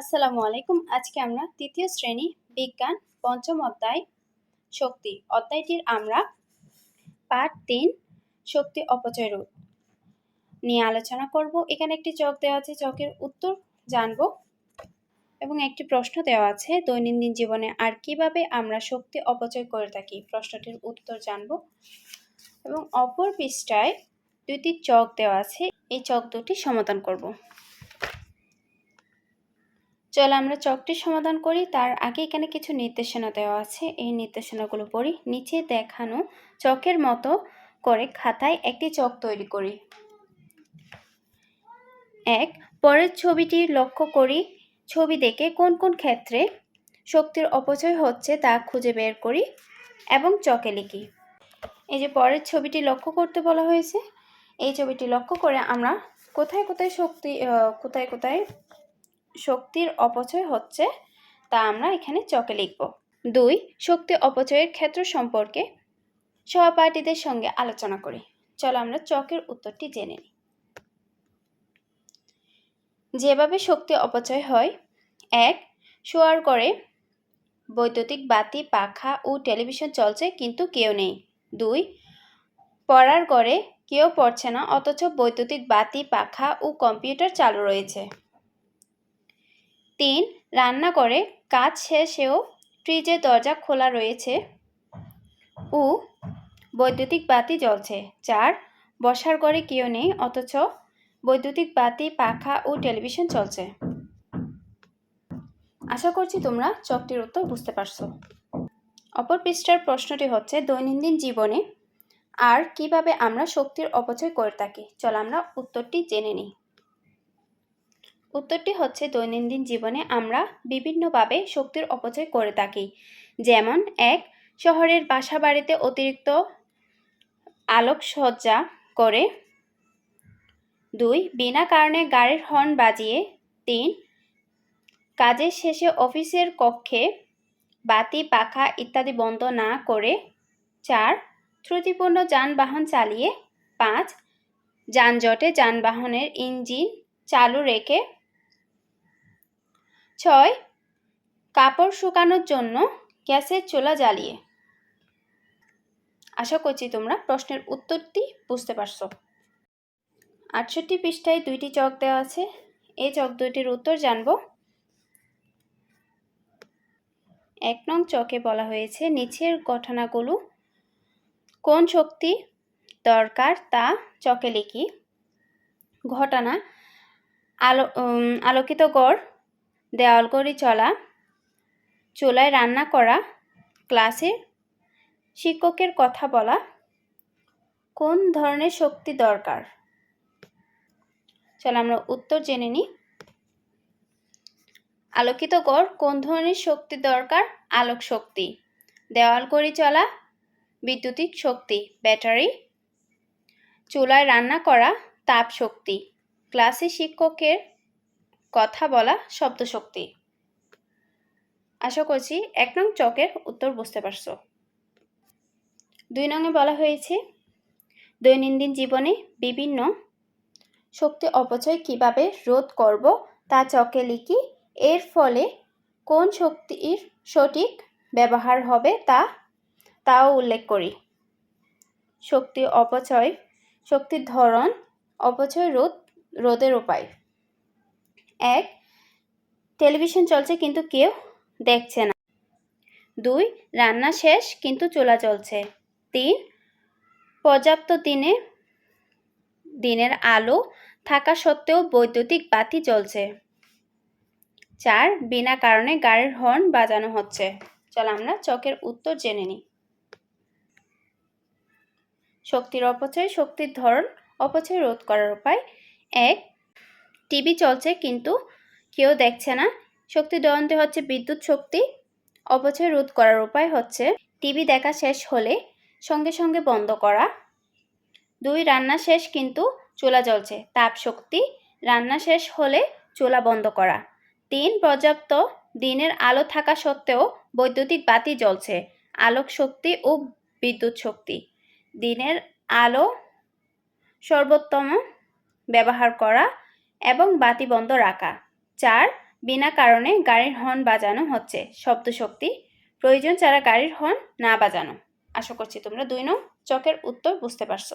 আসসালামু আলাইকুম। আজকে আমরা তৃতীয় শ্রেণি বিজ্ঞান পঞ্চম অধ্যায় শক্তি, অধ্যায়টির আমরা পাঠ তিন, শক্তি অপচয় রোধ নিয়ে আলোচনা করব। এখানে একটি চক দেওয়া আছে, চকের উত্তর জানব এবং একটি প্রশ্ন দেওয়া আছে, দৈনন্দিন জীবনে আর কীভাবে আমরা শক্তি অপচয় করে থাকি? প্রশ্নটির উত্তর জানব এবং অপর পৃষ্ঠায় দুটি চক দেওয়া আছে, এই চক দুটি সমাধান করব। চলো আমরা চকটি সমাধান করি। তার আগে এখানে কিছু নির্দেশনা দেওয়া আছে। এই নির্দেশনাগুলো পড়ি। নিচে দেখানো চকের মতো করে খাতায় একটি চক তৈরি করি। এক, পরের ছবিটি লক্ষ্য করি। ছবি দেখে কোন কোন ক্ষেত্রে শক্তির অপচয় হচ্ছে তা খুঁজে বের করি এবং চকে লিখি। এই যে পরের ছবিটি লক্ষ্য করতে বলা হয়েছে। এই ছবিটি লক্ষ্য করে আমরা কোথায় কোথায় শক্তি কোথায় কোথায় শক্তির অপচয় হচ্ছে, তা আমরা এখানে চকে লিখব। দুই, শক্তি অপচয়ের ক্ষেত্র সম্পর্কে সহপাঠীদের সঙ্গে আলোচনা করি। চলো আমরা চকের উত্তরটি জেনে নিই। যেভাবে শক্তি অপচয় হয়, এক, শোয়ার করে বৈদ্যুতিক বাতি, পাখা ও টেলিভিশন চলছে কিন্তু কেউ নেই। দুই, পড়ার ঘরে কেউ পড়ছে না, অথচ বৈদ্যুতিক বাতি, পাখা ও কম্পিউটার চালু রয়েছে। তিন রান্না করে, কাজ শেষেও ফ্রিজের দরজা খোলা রয়েছে। ও বৈদ্যুতিক বাতি জ্বলছে। চার, বসার ঘরে কেউ নেই, অথচ বৈদ্যুতিক বাতি, পাখা ও টেলিভিশন চলছে। আশা করছি তোমরা চকটির উত্তর বুঝতে পারছ। অপর পৃষ্ঠার প্রশ্নটি হচ্ছে, দৈনন্দিন জীবনে আর কীভাবে আমরা শক্তির অপচয় করে থাকি? চল আমরা উত্তরটি জেনে নিই। উত্তরটি হচ্ছে দৈনন্দিন জীবনে আমরা বিভিন্নভাবে শক্তির অপচয় করে থাকি। যেমন, এক, শহরের বাসা বাড়িতে অতিরিক্ত আলোকসজ্জা করে। দুই, বিনা কারণে গাড়ির হর্ন বাজিয়ে। তিন, কাজের শেষে অফিসের কক্ষে বাতি, পাখা ইত্যাদি বন্ধ না করে। চার, ত্রুটিপূর্ণ যানবাহন চালিয়ে। পাঁচ, যানজটে যানবাহনের ইঞ্জিন চালু রেখে ছয়, কাপড় শুকানোর জন্য গ্যাসের চুলা জ্বালিয়ে। আশা করছি তোমরা প্রশ্নের উত্তরটি বুঝতে পারছ। আটষট্টি পৃষ্ঠায় দুইটি চক দেওয়া আছে। এই চক দুইটির উত্তর জানব। এক নং চকে বলা হয়েছে, নিচের ঘটনাগুলো কোন শক্তি দরকার তা চকে লিখি। ঘটনা, আলো আলোকিত গড় দেওয়াল করে চলা, চুলায় রান্না করা, ক্লাসে শিক্ষকের কথা বলা, কোন ধরনের শক্তি দরকার? চলো আমরা উত্তর জেনে নিই। আলোকিত গড় কোন ধরনের শক্তি দরকার? আলোক শক্তি। দেওয়াল করে চলা, বিদ্যুতিক শক্তি, ব্যাটারি। চুলায় রান্না করা, তাপ শক্তি। ক্লাসে শিক্ষকের কথা বলা শব্দ শক্তি আশা করছি এক নং চকের উত্তর বুঝতে পারছ। দুই নঙে বলা হয়েছে, দৈনন্দিন জীবনে বিভিন্ন শক্তি অপচয় কীভাবে রোধ করব তা চকে লিখি, এর ফলে কোন শক্তির সঠিক ব্যবহার হবে তা, তাও উল্লেখ করি। শক্তি অপচয়, শক্তির ধরন, অপচয় রোধ, রোধের উপায়। এক, টেলিভিশন চলছে কিন্তু কেউ দেখছে না। দুই, রান্না শেষ কিন্তু চুলা চলছে তিন, পর্যাপ্ত দিনে, দিনের আলো থাকা সত্ত্বেও বৈদ্যুতিক বাতি জ্বলছে। চার, বিনা কারণে গাড়ির হর্ন বাজানো হচ্ছে। চল আমরা চকের উত্তর জেনে নিই। শক্তির অপচয়, শক্তির ধরন, অপচয় রোধ করার উপায়। এক টিভি চলছে কিন্তু কেউ দেখছে না। শক্তি দয়ন্তে হচ্ছে বিদ্যুৎ শক্তি অপচয় রোধ করার উপায় হচ্ছে টিভি দেখা শেষ হলে সঙ্গে সঙ্গে বন্ধ করা। দুই রান্না শেষ কিন্তু চুলা জ্বলছে, তাপ শক্তি, রান্না শেষ হলে চুলা বন্ধ করা। তিন, পর্যাপ্ত দিনের আলো থাকা সত্ত্বেও বৈদ্যুতিক বাতি জ্বলছে, আলোক শক্তি ও বিদ্যুৎ শক্তি। দিনের আলো সর্বোত্তম ব্যবহার করা এবং বাতি বন্ধ রাখা। চার, বিনা কারণে গাড়ির হর্ন বাজানো হচ্ছে। শব্দ শক্তি। প্রয়োজন ছাড়া গাড়ির হর্ন না বাজানো। আশা করছি তোমরা দুই নং চকের উত্তর বুঝতে পারছ।